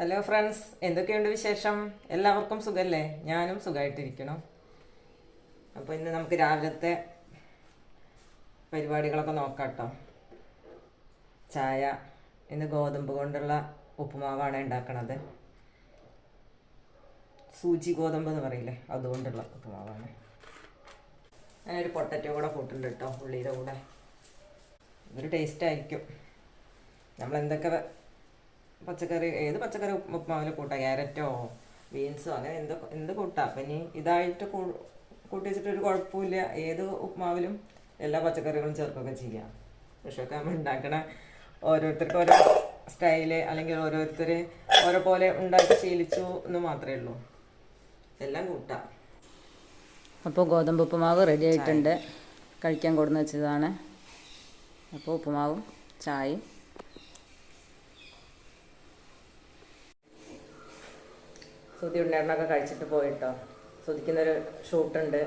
Hello friends എന്തൊക്കെയുണ്ട് വിശേഷം? എല്ലാവർക്കും സുഖല്ലേ? ഞാനും സുഖമായിട്ടിരിക്കണം അപ്പോൾ ഇന്ന് നമുക്ക് രാവിലത്തെ പരിപാടികളൊക്കെ നോക്കാം കേട്ടോ ചായ ഇന്ന് ഗോതമ്പ് കൊണ്ടുള്ള ഉപ്പുമാവാണ് ഉണ്ടാക്കണത്. സൂചി ഗോതമ്പ് എന്ന് പറയില്ലേ? അതുകൊണ്ടുള്ള ഉപ്പുമാവാണ്. ഞാനൊരു പൊട്ടറ്റോ കൂടെ കൂട്ടുണ്ട് കേട്ടോ ഉള്ളിയുടെ കൂടെ. അതൊരു ടേസ്റ്റ് ആയിരിക്കും. നമ്മൾ എന്തൊക്കെ പച്ചക്കറി ഏത് പച്ചക്കറി ഉപ്പ് ഉപ്പുമാവിൽ കൂട്ടാം? ക്യാരറ്റോ ബീൻസോ അങ്ങനെ എന്ത് എന്ത് കൂട്ടാം? അപ്പം ഇനി ഇതായിട്ട് കൂട്ടി വെച്ചിട്ട് ഒരു കുഴപ്പമില്ല. ഏത് ഉപ്പുമാവിലും എല്ലാ പച്ചക്കറികളും ചേർക്കുകയൊക്കെ ചെയ്യാം. പക്ഷേ ഒക്കെ നമ്മൾ ഉണ്ടാക്കണ ഓരോരുത്തർക്ക് ഓരോ സ്റ്റൈൽ അല്ലെങ്കിൽ ഓരോരുത്തർ ഓരോ പോലെ ഉണ്ടാക്കി ശീലിച്ചു എന്ന് മാത്രമേ ഉള്ളൂ. എല്ലാം കൂട്ടാം. അപ്പോൾ ഗോതമ്പ് ഉപ്പുമാവ് റെഡി ആയിട്ടുണ്ട്. കഴിക്കാൻ കൊടുന്ന് വെച്ചതാണ്. അപ്പോൾ ഉപ്പുമാവും ചായയും. സുതി ഉണ്ണേടനൊക്കെ കഴിച്ചിട്ട് പോയിട്ടോ. സുതിക്കുന്നൊരു ഷൂട്ടുണ്ട്.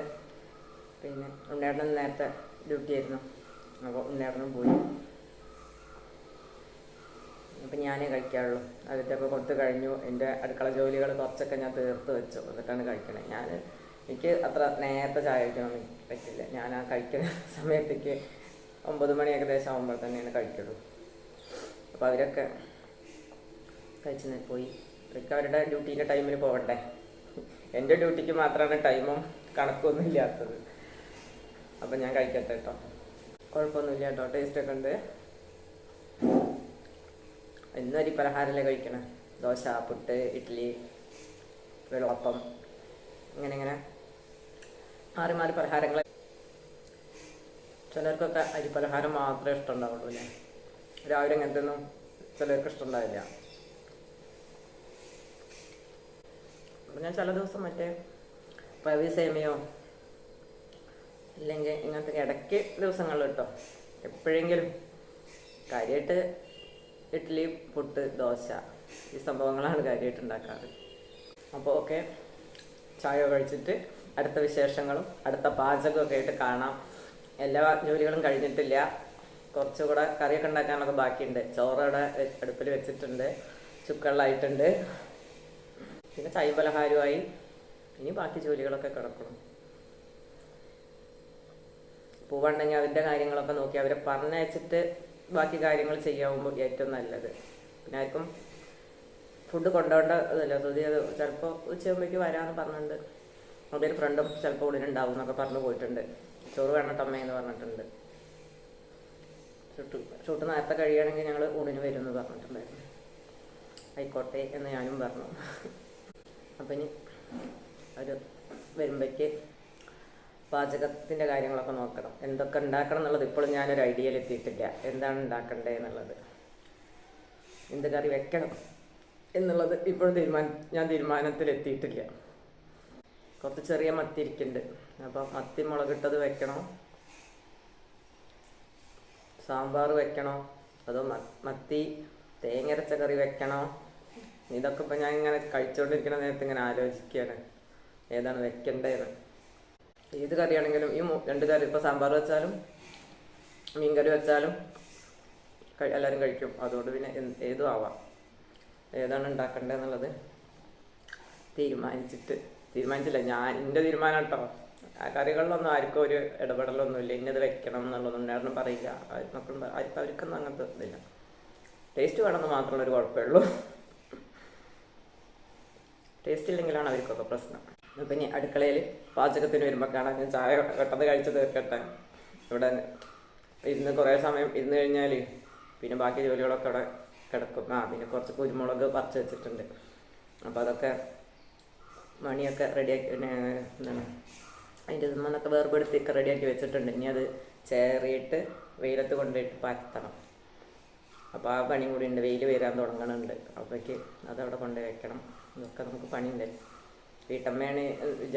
പിന്നെ ഉണ്ണേടനും നേരത്തെ ഡ്യൂട്ടി ആയിരുന്നു. അപ്പോൾ ഉണ്ണേടനും പോയി. അപ്പം ഞാനേ കഴിക്കാറുള്ളൂ. അതിന്റെയൊക്കെ കൊടുത്ത് കഴിഞ്ഞു. എന്റെ അടുക്കള ജോലികൾ കുറച്ചൊക്കെ ഞാൻ തീർത്ത് വെച്ചു. എന്നിട്ടാണ് കഴിക്കണേ. ഞാൻ എനിക്ക് അത്ര നേരത്തെ ചായ കഴിക്കണമെന്ന് പറ്റില്ല. ഞാൻ ആ കഴിക്കുന്ന സമയത്തേക്ക് ഒമ്പത് മണി ഏകദേശം ആകുമ്പോൾ തന്നെയാണ് കഴിക്കുള്ളൂ. അപ്പോൾ അവരൊക്കെ കഴിച്ചു പോയി. അവർക്ക് അവരുടെ ഡ്യൂട്ടീന്റെ ടൈമിന് പോകണ്ടേ? എന്റെ ഡ്യൂട്ടിക്ക് മാത്രമാണ് ടൈമും കണക്കൊന്നും ഇല്ലാത്തത്. അപ്പം ഞാൻ കഴിക്കട്ടെ കേട്ടോ കുഴപ്പമൊന്നുമില്ല കേട്ടോ ടേസ്റ്റൊക്കെ ഉണ്ട്. ഇന്നും അരി പലഹാരമല്ലേ കഴിക്കണേ? ദോശ പുട്ട് ഇഡ്ഡലി വെള്ളപ്പം ഇങ്ങനെ ഇങ്ങനെ മാറി മാറി പലഹാരങ്ങൾ. ചിലർക്കൊക്കെ അരി പലഹാരം മാത്രമേ ഇഷ്ടമുണ്ടാവുള്ളൂ അല്ലേ? രാവിലെ ഇങ്ങനത്തെ ഒന്നും ചിലർക്ക് ഇഷ്ടമുണ്ടാവില്ല. ഞാൻ ചില ദിവസം മറ്റേ പവി സേമയോ അല്ലെങ്കിൽ ഇങ്ങനത്തെ ഇടയ്ക്ക് ദിവസങ്ങളിൽ കേട്ടോ എപ്പോഴെങ്കിലും കാര്യമായിട്ട് ഇഡ്ഡലി പുട്ട് ദോശ ഈ സംഭവങ്ങളാണ് കാര്യമായിട്ട് ഉണ്ടാക്കാറ്. അപ്പോൾ ഓക്കെ ചായ കഴിച്ചിട്ട് അടുത്ത വിശേഷങ്ങളും അടുത്ത പാചകമൊക്കെ ആയിട്ട് കാണാം. എല്ലാ ജോലികളും കഴിഞ്ഞിട്ടില്ല. കുറച്ചുകൂടെ കറിയൊക്കെ ഉണ്ടാക്കാനൊക്കെ ബാക്കിയുണ്ട്. ചോറ് അവിടെ അടുപ്പിൽ വെച്ചിട്ടുണ്ട്. ചുക്കള്ളായിട്ടുണ്ട്. പിന്നെ ചൈപലഹാരമായി പലഹാരമായി ഇനി ബാക്കി ജോലികളൊക്കെ കിടക്കണം. പൂവുണ്ടെങ്കിൽ അതിന്റെ കാര്യങ്ങളൊക്കെ നോക്കി അവരെ പറഞ്ഞയച്ചിട്ട് ബാക്കി കാര്യങ്ങൾ ചെയ്യാവുമ്പോൾ ഏറ്റവും നല്ലത്. പിന്നെ ആർക്കും ഫുഡ് കൊണ്ടുപോകേണ്ട ഇതല്ല സുതി അത് ചിലപ്പോൾ ഉച്ചയാകുമ്പോഴേക്ക് വരാമെന്ന് പറഞ്ഞിട്ടുണ്ട്. അതൊരു ഫ്രണ്ടും ചിലപ്പോൾ ഉള്ളിലുണ്ടാവും എന്നൊക്കെ പറഞ്ഞു പോയിട്ടുണ്ട്. ചോറ് വേണട്ടമ്മേ എന്ന് പറഞ്ഞിട്ടുണ്ട്. ചുട്ടു ചുട്ടു നേരത്തെ കഴിയുകയാണെങ്കിൽ ഞങ്ങൾ ഊണിന് വരുമെന്ന് പറഞ്ഞിട്ടുണ്ടായിരുന്നു. ആയിക്കോട്ടെ എന്ന് ഞാനും പറഞ്ഞു. അപ്പം ഇനി അവർ വരുമ്പോഴേക്ക് പാചകത്തിന്റെ കാര്യങ്ങളൊക്കെ നോക്കണം. എന്തൊക്കെ ഉണ്ടാക്കണം എന്നുള്ളത് ഇപ്പോഴും ഞാനൊരു ഐഡിയയിൽ എത്തിയിട്ടില്ല. എന്താണ് ഉണ്ടാക്കണ്ടേ എന്നുള്ളത്. എന്ത് കറി വെക്കണം എന്നുള്ളത് ഇപ്പോഴും തീരുമാന ഞാൻ തീരുമാനത്തിൽ എത്തിയിട്ടില്ല. കുറച്ച് ചെറിയ മത്തി ഇരിക്കുന്നുണ്ട്. അപ്പം മത്തി മുളകിട്ടത് വെക്കണോ? സാമ്പാർ വെക്കണോ? അതോ മത്തി തേങ്ങരച്ച കറി വെക്കണോ? ഇതൊക്കെ ഇപ്പം ഞാൻ ഇങ്ങനെ കഴിച്ചുകൊണ്ടിരിക്കുന്ന നേരത്ത് ഇങ്ങനെ ആലോചിക്കുകയാണ്. ഏതാണ് വെക്കേണ്ടതെന്ന് ഏത് കറിയാണെങ്കിലും ഈ രണ്ട് കറി ഇപ്പോൾ സാമ്പാർ വെച്ചാലും മീൻകറി വെച്ചാലും എല്ലാവരും കഴിക്കും. അതുകൊണ്ട് പിന്നെ ഏതും ആവാം. ഏതാണ് ഉണ്ടാക്കേണ്ടതെന്നുള്ളത് തീരുമാനിച്ചിട്ട്. തീരുമാനിച്ചില്ല. ഞാൻ എന്റെ തീരുമാനം കേട്ടോ. ആ കറികളിലൊന്നും ആർക്കും ഒരു ഇടപെടലൊന്നുമില്ല ഇന്നത് വെക്കണം എന്നുള്ളതൊന്നും ഉണ്ടായിരുന്നു. പറയില്ല. ആർക്കും അവർക്കൊന്നും അങ്ങനത്തെ ഇതില്ല. ടേസ്റ്റ് വേണമെന്ന് മാത്രമുള്ള ഒരു കുഴപ്പമേ ഉള്ളൂ. ടേസ്റ്റ് ഇല്ലെങ്കിലാണ് അവർക്കൊക്കെ പ്രശ്നം. അപ്പം ഇനി അടുക്കളയിൽ പാചകത്തിന് വരുമ്പോൾ കാണാൻ ഞാൻ ചായ പെട്ടെന്ന് കഴിച്ച് തീർക്കട്ടെ ഇവിടെ ഇരുന്ന് കുറേ സമയം ഇരുന്ന് കഴിഞ്ഞാൽ പിന്നെ ബാക്കി ജോലികളൊക്കെ അവിടെ കിടക്കും. ആ പിന്നെ കുറച്ച് കുരുമുളക് പറിച്ച് വെച്ചിട്ടുണ്ട്. അപ്പോൾ അതൊക്കെ മണിയൊക്കെ റെഡിയാക്കി പിന്നെ എന്താണ് അതിന്റെ നിന്നൊക്കെ വേർപെടുത്തിയൊക്കെ റെഡിയാക്കി വെച്ചിട്ടുണ്ട്. ഇനി അത് ചേറിയിട്ട് വെയിലത്ത് കൊണ്ടുപോയിട്ട് പരത്തണം അപ്പോൾ ആ പണിയും കൂടി ഉണ്ട്. വെയിൽ വരാൻ തുടങ്ങണുണ്ട്. അപ്പോഴേക്ക് അതവിടെ കൊണ്ടുപോയി വെക്കണം. ഇതൊക്കെ നമുക്ക് പണിയുണ്ട് വീട്ടമ്മയാണ്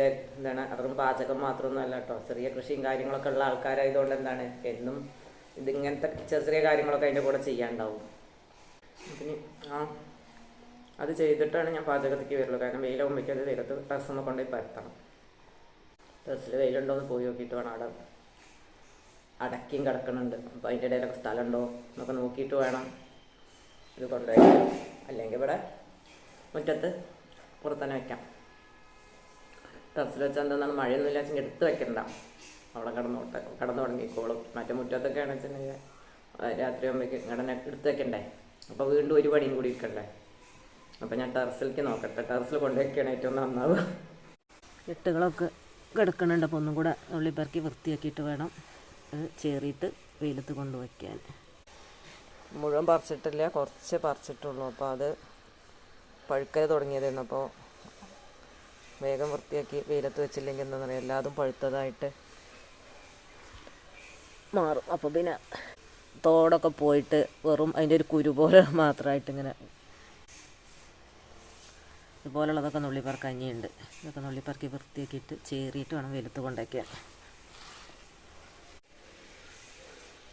എന്താണ് അവരും പാചകം മാത്രമൊന്നും അല്ല കേട്ടോ. ചെറിയ കൃഷിയും കാര്യങ്ങളൊക്കെ ഉള്ള ആൾക്കാരായതുകൊണ്ട് എന്താണ് എന്നും ഇതിങ്ങനത്തെ ചെറിയ ചെറിയ കാര്യങ്ങളൊക്കെ അതിന്റെ കൂടെ ചെയ്യാണ്ടാവും. പിന്നെ ആ അത് ചെയ്തിട്ടാണ് ഞാൻ പാചകത്തേക്ക് വരുള്ളൂ. കാരണം വെയിലാകുമ്പോഴേക്കും അത് വെയിലത്ത് ഒന്ന് കൊണ്ടുപോയി പരത്തണം. ഡ്രസ്സിൽ വെയിലുണ്ടോ എന്ന് പോയി നോക്കിയിട്ട് വേണം അവിടെ. അടക്കിയും കിടക്കുന്നുണ്ട് അപ്പോൾ അതിന്റെ ഇടയിലൊക്കെ സ്ഥലമുണ്ടോ എന്നൊക്കെ നോക്കിയിട്ട് വേണം ഇത് കൊണ്ടുപോയി അല്ലെങ്കിൽ ഇവിടെ മുറ്റത്ത് പുറത്തന്നെ വെക്കാം. ടെറസിൽ വെച്ചാൽ എന്താണ് മഴയൊന്നും ഇല്ലാച്ചെങ്കിൽ എടുത്ത് വെക്കണ്ട. അവിടെ കിടന്നോട്ടെ കിടന്നു തുടങ്ങിക്കോളും മറ്റേ മുറ്റത്തൊക്കെ ആണെന്ന് വെച്ചിട്ടുണ്ടെങ്കിൽ രാത്രി ആകുമ്പോഴേക്ക് ഇങ്ങനെ എടുത്ത് വെക്കണ്ടേ? അപ്പോൾ വീണ്ടും ഒരു പണിയും കൂടി ഇരിക്കണ്ടേ? അപ്പോൾ ഞാൻ ടെറസിലേക്ക് നോക്കട്ടെ. ടെറസിൽ കൊണ്ടുവയ്ക്കുകയാണ് ഏറ്റവും നന്നാവുക ഇട്ടുകളൊക്കെ കിടക്കണുണ്ട് അപ്പോൾ ഒന്നും കൂടെ ഉള്ളിപ്പറക്കി വൃത്തിയാക്കിയിട്ട് വേണം അത് ചേറിയിട്ട് വെയിലത്ത് കൊണ്ടുവയ്ക്കാൻ. മുഴുവൻ പറിച്ചിട്ടില്ല. കുറച്ച് പറിച്ചിട്ടുള്ളൂ. അപ്പോൾ അത് പഴുക്കൽ തുടങ്ങിയതായിരുന്നു. അപ്പോൾ വേഗം വൃത്തിയാക്കി വെയിലത്ത് വെച്ചില്ലെങ്കിൽ എന്താ പറയുക എല്ലാതും പഴുത്തതായിട്ട് മാറും. അപ്പോൾ പിന്നെ തോടൊക്കെ പോയിട്ട് വെറും അതിന്റെ ഒരു കുരു പോലെ മാത്രമായിട്ട് ഇങ്ങനെ ഇതുപോലുള്ളതൊക്കെ നുള്ളിപ്പറക്ക് അഞ്ഞിയുണ്ട് ഇതൊക്കെ നുള്ളിപ്പറക്കി വൃത്തിയാക്കിയിട്ട് ചേറിയിട്ട് വേണം വെയിലത്ത് കൊണ്ടുവയ്ക്കാൻ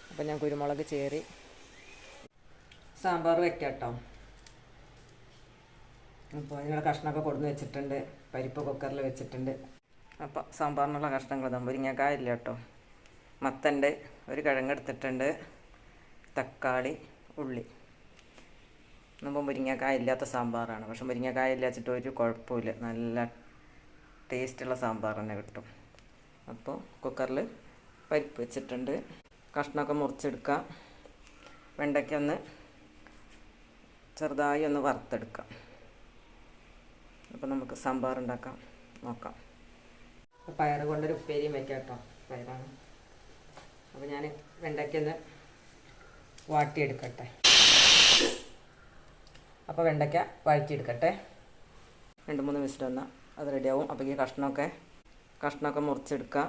അപ്പം ഞാൻ കുരുമുളക് ചേറി സാമ്പാർ വെക്കാം കേട്ടോ അപ്പോൾ അതിനുള്ള കഷ്ണമൊക്കെ കൊടുന്ന് വെച്ചിട്ടുണ്ട്. പരിപ്പ് കുക്കറിൽ വെച്ചിട്ടുണ്ട്. അപ്പോൾ സാമ്പാറിനുള്ള കഷ്ണങ്ങൾ ഇതാ. മുരിങ്ങക്കായ ഇല്ല കേട്ടോ. മത്തന്റെ ഒരു കിഴങ്ങെടുത്തിട്ടുണ്ട് തക്കാളി ഉള്ളി. നമ്മൾ മുരിങ്ങക്കായ ഇല്ലാത്ത സാമ്പാറാണ്. പക്ഷെ മുരിങ്ങക്കായ ഇല്ലാച്ചിട്ട് ഒരു കുഴപ്പമില്ല. നല്ല ടേസ്റ്റുള്ള സാമ്പാർ തന്നെ കിട്ടും. അപ്പോൾ കുക്കറിൽ പരിപ്പ് വെച്ചിട്ടുണ്ട്. കഷ്ണമൊക്കെ മുറിച്ചെടുക്കാം. വെണ്ടയ്ക്ക ഒന്ന് ചെറുതായി ഒന്ന് വറുത്തെടുക്കാം. അപ്പോൾ നമുക്ക് സാമ്പാർ ഉണ്ടാക്കാം നോക്കാം പയർ കൊണ്ടൊരു ഉപ്പേരിയും വയ്ക്കാം കേട്ടോ. പയറാണ്. അപ്പോൾ ഞാൻ വെണ്ടയ്ക്ക ഒന്ന് വാട്ടിയെടുക്കട്ടെ. അപ്പോൾ വെണ്ടയ്ക്ക വഴറ്റിയെടുക്കട്ടെ. രണ്ട് മൂന്ന് മിനിറ്റ് വന്നാൽ അത് റെഡിയാവും. അപ്പോൾ ഈ കഷ്ണമൊക്കെ കഷ്ണമൊക്കെ മുറിച്ചെടുക്കാം.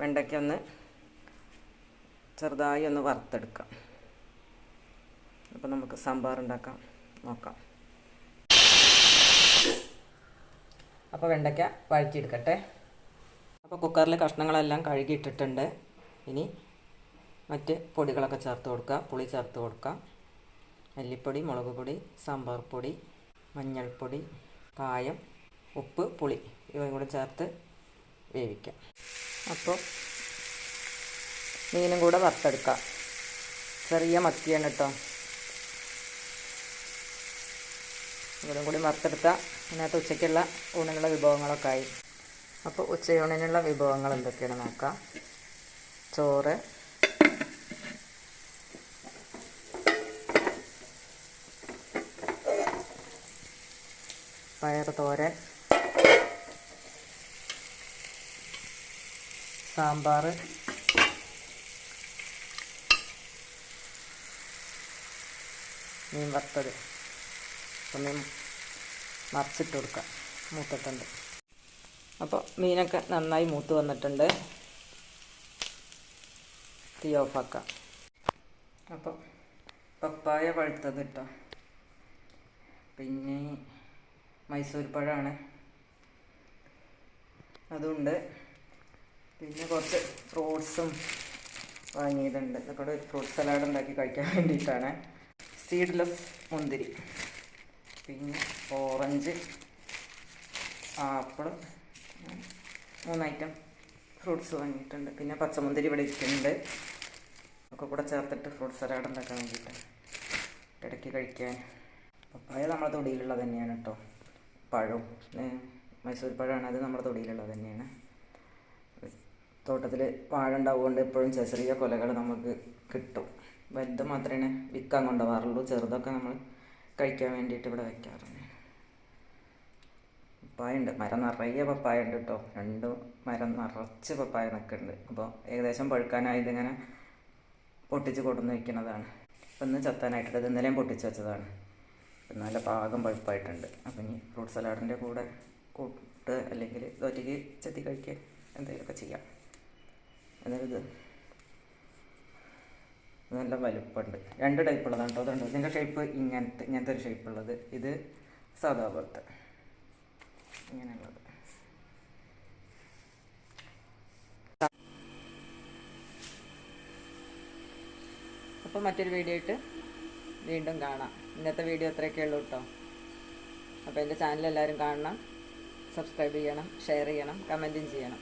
വെണ്ടയ്ക്ക ഒന്ന് ചെറുതായി ഒന്ന് വറുത്തെടുക്കാം. അപ്പോൾ നമുക്ക് സാമ്പാർ ഉണ്ടാക്കാം നോക്കാം. അപ്പോൾ വെണ്ടയ്ക്ക വഴറ്റിയെടുക്കട്ടെ. അപ്പോൾ കുക്കറിൽ കഷ്ണങ്ങളെല്ലാം കഴുകിയിട്ടിട്ടുണ്ട്. ഇനി മറ്റ് പൊടികളൊക്കെ ചേർത്ത് കൊടുക്കുക. പുളി ചേർത്ത് കൊടുക്കുക. മല്ലിപ്പൊടി മുളക് പൊടി സാമ്പാർ പൊടി മഞ്ഞൾപ്പൊടി കായം ഉപ്പ് പുളി ഇവയും കൂടെ ചേർത്ത് വേവിക്കാം. അപ്പോൾ മീനും കൂടെ വറുത്തെടുക്കാം. ചെറിയ മത്തിയാണ് കേട്ടോ. ഇവരും കൂടി വറുത്തെടുത്താൽ അതിനകത്ത് ഉച്ചയ്ക്കുള്ള ഊണിനുള്ള വിഭവങ്ങളൊക്കെ ആയി. അപ്പോൾ ഉച്ചയൂണിനുള്ള വിഭവങ്ങൾ എന്തൊക്കെയാണ് നോക്കാം. ചോറ്. പയർ തോരൻ. സാമ്പാർ. മീൻ വറുത്തത്. മീൻ മറിച്ചിട്ട് കൊടുക്കുക മൂത്തിട്ടുണ്ട് അപ്പോൾ മീനൊക്കെ നന്നായി മൂത്ത് വന്നിട്ടുണ്ട്. തീ ഓഫാക്കാം. അപ്പോൾ പപ്പായ പഴുത്തത് കേട്ടോ. പിന്നെ മൈസൂർ പഴമാണ്. അതുണ്ട്. പിന്നെ കുറച്ച് ഫ്രൂട്ട്സും വാങ്ങിയതുണ്ട്. ഇതൊക്കെ ഒരു ഫ്രൂട്ട് സലാഡ് ഉണ്ടാക്കി കഴിക്കാൻ വേണ്ടിയിട്ടാണ്. സീഡ്ലെസ് മുന്തിരി. പിന്നെ ഓറഞ്ച് ആപ്പിൾ മൂന്ന് ഐറ്റം ഫ്രൂട്ട്സ് വാങ്ങിയിട്ടുണ്ട്. പിന്നെ പച്ചമുന്തിരി ഇവിടെ ഇരിക്കുന്നുണ്ട്. ഒക്കെ കൂടെ ചേർത്തിട്ട് ഫ്രൂട്ട് സലാഡ് ഉണ്ടാക്കാൻ വേണ്ടിയിട്ട് ഇടയ്ക്ക് കഴിക്കാൻ. പപ്പായ നമ്മുടെ തൊടിയിലുള്ളത് തന്നെയാണ് കേട്ടോ. പഴവും മൈസൂർ പഴമാണ്. അത് നമ്മുടെ തൊടിയിലുള്ളത് തന്നെയാണ്. തോട്ടത്തിൽ വാഴ ഉണ്ടാവുകൊണ്ട് എപ്പോഴും ചെറിയ കൊലകൾ നമുക്ക് കിട്ടും. വലുത് മാത്രമേ വിൽക്കാൻ കൊണ്ടുപോകാറുള്ളൂ. ചെറുതൊക്കെ നമ്മൾ കഴിക്കാൻ വേണ്ടിയിട്ട് ഇവിടെ വയ്ക്കാറുണ്ട്. പപ്പായ ഉണ്ട് മരം നിറയെ പപ്പായ ഉണ്ട് കേട്ടോ. രണ്ട് മരം നിറച്ച് പപ്പായ നിൽക്കുന്നുണ്ട് അപ്പോൾ ഏകദേശം പഴുക്കാനായത് ഇങ്ങനെ പൊട്ടിച്ച് കൊടുന്ന് വയ്ക്കുന്നതാണ്. അപ്പം ഇന്ന് ചത്താനായിട്ടുണ്ട് ഇത് ഇന്നലെയും പൊട്ടിച്ച് വെച്ചതാണ്. ഇപ്പം നല്ല പാകം പഴുപ്പായിട്ടുണ്ട്. അപ്പം ഇനി ഫ്രൂട്ട് സലാഡിന്റെ കൂടെ കൂട്ട് അല്ലെങ്കിൽ ഇതൊറ്റയ്ക്ക് ചെത്തി കഴിക്കുക എന്തെങ്കിലുമൊക്കെ ചെയ്യാം. എന്നാലും ഇത് നല്ല വലുപ്പമുണ്ട് രണ്ട് ടൈപ്പ് ഉള്ളതാണ് കേട്ടോ അതുണ്ട്. ഇതിന്റെ ഷേപ്പ് ഇങ്ങനത്തെ ഇങ്ങനത്തെ ഒരു ഷേപ്പ് ഉള്ളത്. ഇത് സാധാ പോലത്തെ. ഇങ്ങനെയുള്ളത്. അപ്പോൾ മറ്റൊരു വീഡിയോ ആയിട്ട് വീണ്ടും കാണാം. ഇന്നത്തെ വീഡിയോ അത്രയൊക്കെ ഉള്ളൂ കേട്ടോ അപ്പോൾ എന്റെ ചാനൽ എല്ലാവരും കാണണം. സബ്സ്ക്രൈബ് ചെയ്യണം ഷെയർ ചെയ്യണം കമന്റും ചെയ്യണം.